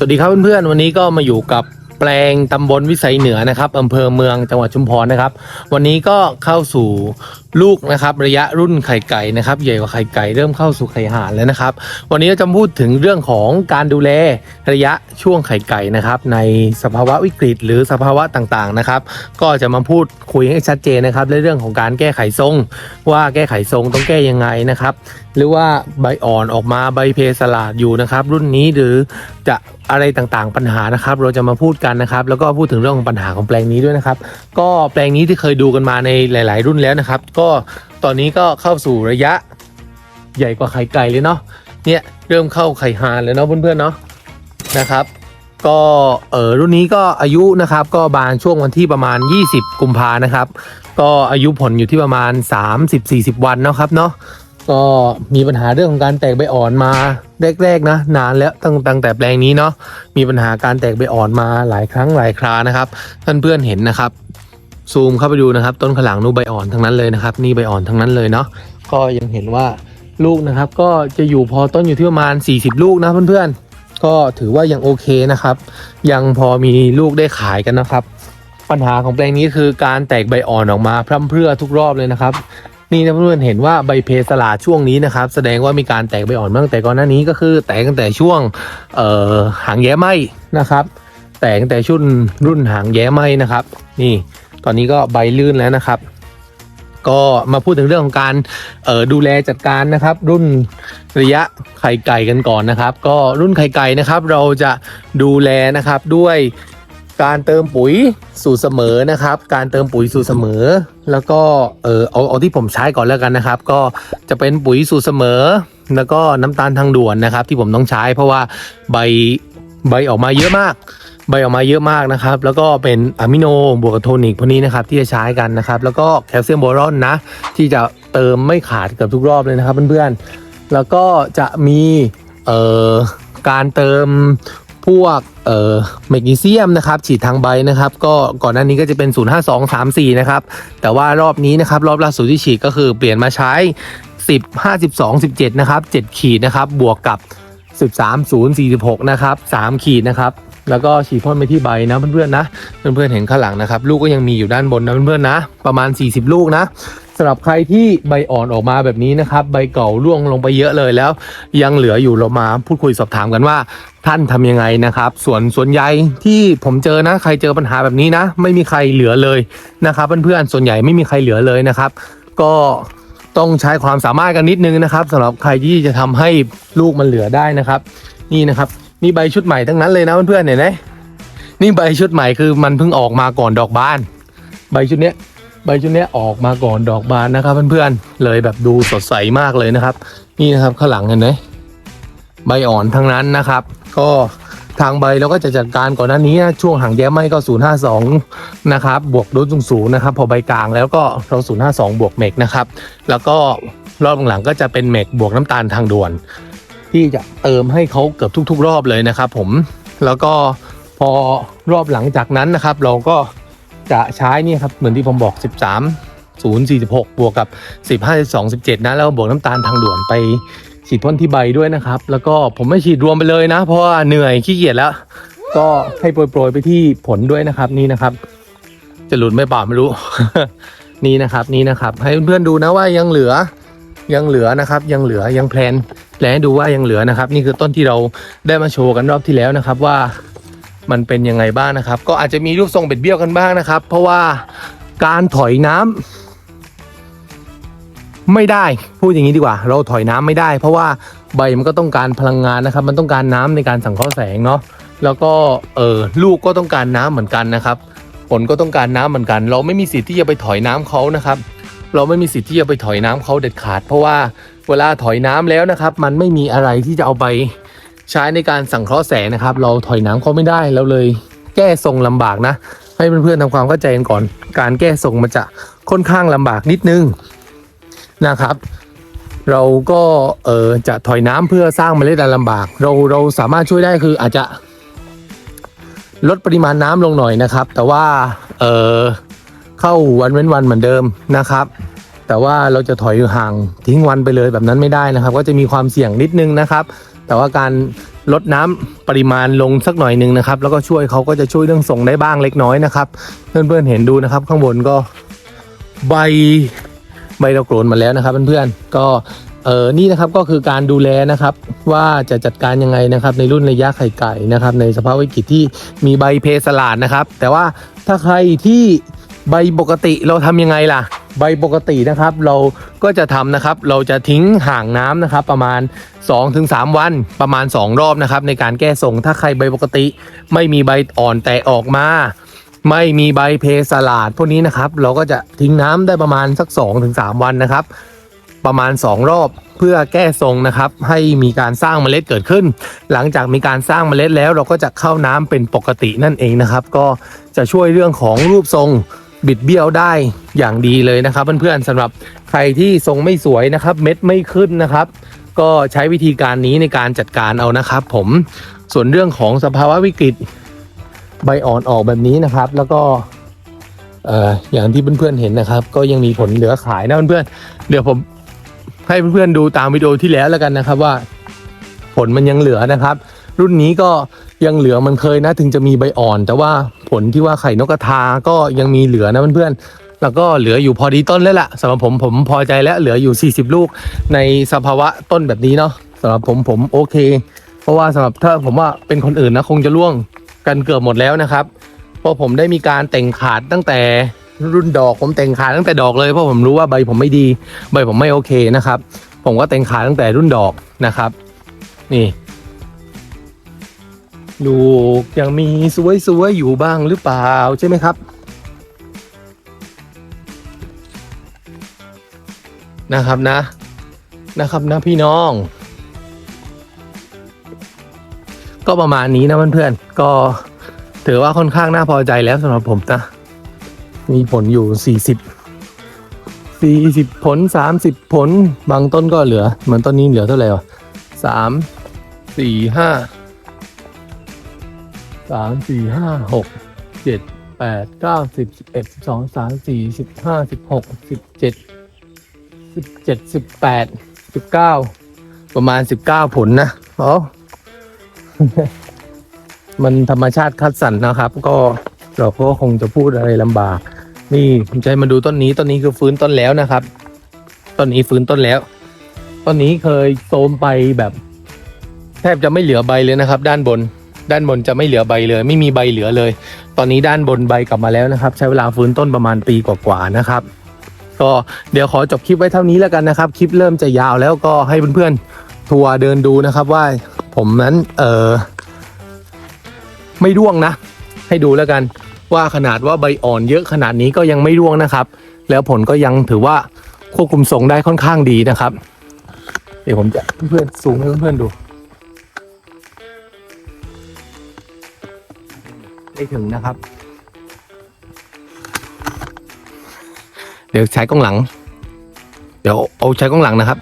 สวัสดีครับเพื่อนๆ วันนี้ก็มาอยู่กับแปลงตำบลวิสัยเหนือนะครับอำเภอเมืองจังหวัดชุมพรนะครับ วันนี้ก็เข้าสู่ลูกนะครับระยะรุ่นไข่ไก่นะครับใหญ่กว่าไข่ไก่เริ่มเข้าสู่ไข่ห่านแล้วนะครับ วันนี้เราจะพูดถึงเรื่องของการดูแลระยะช่วงไข่ไก่นะครับในสภาวะวิกฤต หรือสภาวะต่างๆนะครับ ก็จะมาพูดคุยให้ชัดเจนนะครับในเรื่องของการแก้ไขทรง ว่าแก้ไขทรงต้องแก้ยังไงนะครับ หรือว่าใบอ่อนออกมาใบเพสลาดอยู่นะครับ รุ่นนี้หรือจะอะไรต่างๆปัญหานะครับ เราจะมาพูดกันนะครับ แล้วก็พูดถึงเรื่องของปัญหาของแปลงนี้ด้วยนะครับ ก็แปลงนี้ที่เคยดูกันมาในหลาย ๆ รุ่นแล้วนะครับก็ตอนนี้ก็เข้าสู่ระยะใหญ่กว่าไข่ไก่เลยเนาะเนี่ยเริ่มเข้าไข่หานแล้วเนาะเพื่อนๆเนาะนะครับ ก็เออรุ่นนี้ก็อายุนะครับ ก็บานช่วงวันที่ประมาณ 20 กุมภานะครับ ก็อายุผลอยู่ที่ประมาณ 30-40 วันนะครับเนาะก็มีปัญหาเรื่องของการแตกใบอ่อนมาแรกๆนะนานแล้วตั้งตั้งแต่แปลงนี้เนาะมีปัญหาการแตกใบอ่อนมาหลายครั้งหลายครานะครับท่านเพื่อนเห็นนะครับ ซูมเข้าไปดูนะครับ ต้นขลังนูนใบอ่อนทั้งนั้นเลยนะครับ นี่ใบอ่อนทั้งนั้นเลยเนาะก็ยังเห็นว่าลูกนะครับ ก็จะอยู่พอต้นอยู่ที่ประมาณ 40 ลูกนะเพื่อนๆ ก็ถือว่ายังโอเคนะครับ ยังพอมีลูกได้ขายกันนะครับ ปัญหาของแปลงนี้คือการแตกใบอ่อนออกมาพร่ำเพรื่อทุกรอบเลยนะครับ นี่นะเพื่อนๆเห็นว่าใบเพสลาช่วงนี้นะครับ แสดงว่ามีการแตกใบอ่อนมาตั้งแต่ก่อนหน้านี้ก็คือ แตกตั้งแต่ช่วงเอ่อหางแย้ไหมนะครับ แตกตั้งแต่ชุดรุ่นหางแย้ไหมนะครับ นี่ ตอนนี้ก็ใบลื่นแล้วนะครับ ก็มาพูดถึงเรื่องของการออดูแลจัดการนะครับ รุ่นระยะไข่ไก่กันก่อนนะครับ ก็รุ่นไข่ไก่นะครับ เราจะดูแลนะครับด้วยการเติมปุ๋ยสูตรเสมอนะครับ การเติมปุ๋ยสูตรเสมอ แล้วก็เออเอาเอาที่ผมใช้ก่อนแล้วกันนะครับ ก็จะเป็นปุ๋ยสูตรเสมอ แล้วก็น้ำตาลทางด่วนนะครับ ที่ผมต้องใช้เพราะว่าใบใบออกมาเยอะมาก ใบออกมาเยอะมากนะครับ แล้วก็เป็นอะมิโนบวกกับโทนิกพวกนี้นะครับที่จะใช้กันนะครับ แล้วก็แคลเซียมโบรอนนะ ที่จะเติมไม่ขาดกับทุกรอบเลยนะครับเพื่อนๆ แล้วก็จะมีเอ่อการเติมพวกเอ่อแมกนีเซียมนะครับฉีดทางใบนะครับ ก็ก่อนหน้านี้ก็จะเป็น 05234 นะครับ แต่ว่ารอบนี้นะครับรอบล่าสุดที่ฉีดก็คือเปลี่ยนมาใช้ 10 52 17 นะครับ 7 ขีดนะครับ บวกกับ 13 046 นะครับ 3 ขีดนะครับ แล้วก็ฉีดพ่นไปที่ใบนะเพื่อนๆนะเพื่อนๆเห็นข้างหลังนะครับ ลูกก็ยังมีอยู่ด้านบนนะเพื่อนๆนะ ประมาณ 40 ลูกนะสำหรับใครที่ใบอ่อนออกมาแบบนี้นะครับ ใบเก่าร่วงลงไปเยอะเลยแล้ว ยังเหลืออยู่เรามาพูดคุยสอบถามกันว่าท่านทำยังไงนะครับ ส่วนส่วนใหญ่ที่ผมเจอนะ ใครเจอปัญหาแบบนี้นะ ไม่มีใครเหลือเลยนะครับเพื่อนๆส่วนใหญ่ไม่มีใครเหลือเลยนะครับ ก็ต้องใช้ความสามารถกันนิดนึงนะครับสำหรับใครที่จะทำให้ลูกมันเหลือได้นะครับ นี่นะครับ นี่ใบชุดใหม่ทั้งนั้นเลยนะเพื่อนๆเห็นไหมนี่ใบชุดใหม่คือมันเพิ่งออกมาก่อนดอกบาน ใบชุดเนี้ยใบชุดเนี้ยออกมาก่อนดอกบานนะครับเพื่อนๆ เลยแบบดูสดใสมากเลยนะครับ นี่นะครับข้างหลังเห็นไหมใบอ่อนทั้งนั้นนะครับ ก็ทางใบเราก็จะจัดการก่อนหน้านี้นะช่วงหางแย้มไหมก็052นะครับบวกโดสสูงนะครับ พอใบกลางแล้วก็เรา052 บวกเมกนะครับ แล้วก็รอบหลังก็จะเป็นเมกบวกน้ำตาลทางด่วน ที่จะเติมให้เขาเกือบทุก ๆ รอบเลยนะครับผมแล้วก็พอรอบหลังจากนั้นนะครับ เราก็จะใช้นี่ครับเหมือนที่ผมบอก 13 046 บวกกับ 15 12 17 นะ แล้วบวกน้ำตาลทางด่วนไปฉีดพ่นที่ใบด้วยนะครับ แล้วก็ผมไม่ฉีดรวมไปเลยนะ เพราะว่าเหนื่อยขี้เกียจแล้ว ก็ให้โปรยๆไปที่ผลด้วยนะครับนี่นะครับ จะหลุดไม่เปล่าไม่รู้ นี่นะครับนี่นะครับ ให้เพื่อนๆดูนะว่ายังเหลือยังเหลือนะครับ ยังเหลือยังแพลน แลนให้ดูว่ายังเหลือนะครับ นี่คือต้นที่เราได้มาโชว์กันรอบที่แล้วนะครับว่ามันเป็นยังไงบ้างนะครับ ก็อาจจะมีรูปทรงเบ็ดเบี้ยวกันบ้างนะครับ เพราะว่าการถอยน้ำไม่ได้พูดอย่างนี้ดีกว่า เราถอยน้ำไม่ได้ เพราะว่าใบมันก็ต้องการพลังงานนะครับ มันต้องการน้ำในการสังเคราะห์แสงเนาะแล้วก็เออลูกก็ต้องการน้ำเหมือนกันนะครับผลก็ต้องการน้ำเหมือนกัน เราไม่มีสิทธิ์ที่จะไปถอยน้ำเขานะครับ เราไม่มีสิทธิ์ที่จะไปถอยน้ำเขาเด็ดขาด เพราะว่าเวลาถอยน้ำแล้วนะครับ มันไม่มีอะไรที่จะเอาไปใช้ในการสังเคราะห์แสงนะครับ เราถอยน้ำเขาไม่ได้เราเลยแก้ทรงลำบากนะ ให้เพื่อนๆทำความเข้าใจกันก่อน การแก้ทรงมันจะค่อนข้างลำบากนิดนึงนะครับ เราก็เออจะถอยน้ำเพื่อสร้างเมล็ดอันลำบาก เราเราสามารถช่วยได้คืออาจจะลดปริมาณน้ำลงหน่อยนะครับ แต่ว่าเออ เข้าวันเว้นวันเหมือนเดิมนะครับ แต่ว่าเราจะถอยห่างทิ้งวันไปเลยแบบนั้นไม่ได้นะครับ ก็จะมีความเสี่ยงนิดนึงนะครับ แต่ว่าการลดน้ำปริมาณลงสักหน่อยหนึ่งนะครับ แล้วก็ช่วยเขาก็จะช่วยเรื่องส่งได้บ้างเล็กน้อยนะครับ เพื่อนๆเห็นดูนะครับ ข้างบนก็ใบใบเราโกรนมาแล้วนะครับเพื่อนๆก็เออนี่นะครับก็คือการดูแลนะครับว่าจะจัดการยังไงนะครับ ในรุ่นระยะไข่ไก่นะครับ ในสภาพวิกฤตที่มีใบเพสลาดนะครับ แต่ว่าถ้าใครที่ ใบปกติเราทำยังไงล่ะ ใบปกตินะครับ เราก็จะทำนะครับ เราจะทิ้งห่างน้ำนะครับ ประมาณ 2-3 วันประมาณ 2 รอบนะครับ ในการแก้ส่งถ้าใครใบปกติ ไม่มีใบอ่อนแตกออกมา ไม่มีใบเพสลาดพวกนี้นะครับ เราก็จะทิ้งน้ำได้ประมาณสัก 2-3 วันนะครับ ประมาณ 2 รอบเพื่อแก้ทรงนะครับ ให้มีการสร้างเมล็ดเกิดขึ้น หลังจากมีการสร้างเมล็ดแล้ว เราก็จะเข้าน้ำเป็นปกตินั่นเองนะครับ ก็จะช่วยเรื่องของรูปทรง บิดเบี้ยวได้อย่างดีเลยนะครับเพื่อนๆสำหรับใครที่ทรงไม่สวยนะครับ เม็ดไม่ขึ้นนะครับ ก็ใช้วิธีการนี้ในการจัดการเอานะครับ ผมส่วนเรื่องของสภาวะวิกฤตใบอ่อนออกแบบนี้นะครับ แล้วก็เอ่ออย่างที่เพื่อนๆเห็นนะครับ ก็ยังมีผลเหลือขายนะเพื่อนๆเดี๋ยวผมให้เพื่อนๆดูตามวิดีโอที่แล้วแล้วกันนะครับว่า ผลมันยังเหลือนะครับ รุ่นนี้ก็ ยังเหลือมันเคยนะถึงจะมีใบอ่อน แต่ว่าผลที่ว่าไข่นกกระทาก็ยังมีเหลือนะเพื่อนๆแล้วก็เหลืออยู่พอดีต้นแล้วล่ะสำหรับผมผมพอใจแล้วเหลืออยู่ 40 ลูกในสภาวะต้นแบบนี้เนาะสำหรับผมผมโอเค เพราะว่าสำหรับถ้าผมว่าเป็นคนอื่นนะคงจะร่วงกันเกือบหมดแล้วนะครับเพราะผมได้มีการแต่งขาดตั้งแต่รุ่นดอกผมแต่งขาดตั้งแต่ดอกเลยเพราะผมรู้ว่าใบผมไม่ดี ใบผมไม่โอเคนะครับ ผมก็แต่งขาดตั้งแต่รุ่นดอกนะครับ นี่ ลูกยังมีสวยๆอยู่บ้างหรือเปล่าใช่ไหมครับ นะครับนะ นะครับนะพี่น้อง ก็ประมาณนี้นะเพื่อนๆก็ถือว่าค่อนข้างน่าพอใจแล้วสำหรับผมนะ มีผลอยู่ 40 40 ผล 30 ผล บางต้นก็เหลือ เหมือนต้นนี้เหลือเท่าไหร่วะสาม สามสี่ห้าหกเจ็ดแปดเก้าสิบสิบเอ็ดสิบสองสามสี่สิบห้าสิบหกสิบเจ็ดสิบเจ็ดสิบแปดสิบเก้าประมาณสิบเก้าผลนะอ๋อมันธรรมชาติคัดสรรนะครับ ก็เราก็คงจะพูดอะไรลำบาก นี่ผมจะให้มาดูต้นนี้ต้นนี้คือฟื้นต้นแล้วนะครับต้นนี้ฟื้นต้นแล้วต้นนี้เคยโทมไปแบบ แทบจะไม่เหลือใบเลยนะครับ ด้านบน ด้านบนจะไม่เหลือใบเลย ไม่มีใบเหลือเลย ตอนนี้ด้านบนใบกลับมาแล้วนะครับ ใช้เวลาฟื้นต้นประมาณปีกว่าๆนะครับ ก็เดี๋ยวขอจบคลิปไว้เท่านี้แล้วกันนะครับ คลิปเริ่มจะยาวแล้วก็ให้เพื่อนๆทัวร์เดินดูนะครับว่าผมนั้นเออไม่ร่วงนะ ให้ดูแล้วกันว่าขนาดว่าใบอ่อนเยอะขนาดนี้ก็ยังไม่ร่วงนะครับ แล้วผลก็ยังถือว่าควบคุมทรงได้ค่อนข้างดีนะครับ เดี๋ยวผมจะเพื่อนๆซูมให้เพื่อนๆดู ไปถึงนะครับ เดี๋ยวใช้กล้องหลัง เดี๋ยวเอาใช้กล้องหลังนะครับ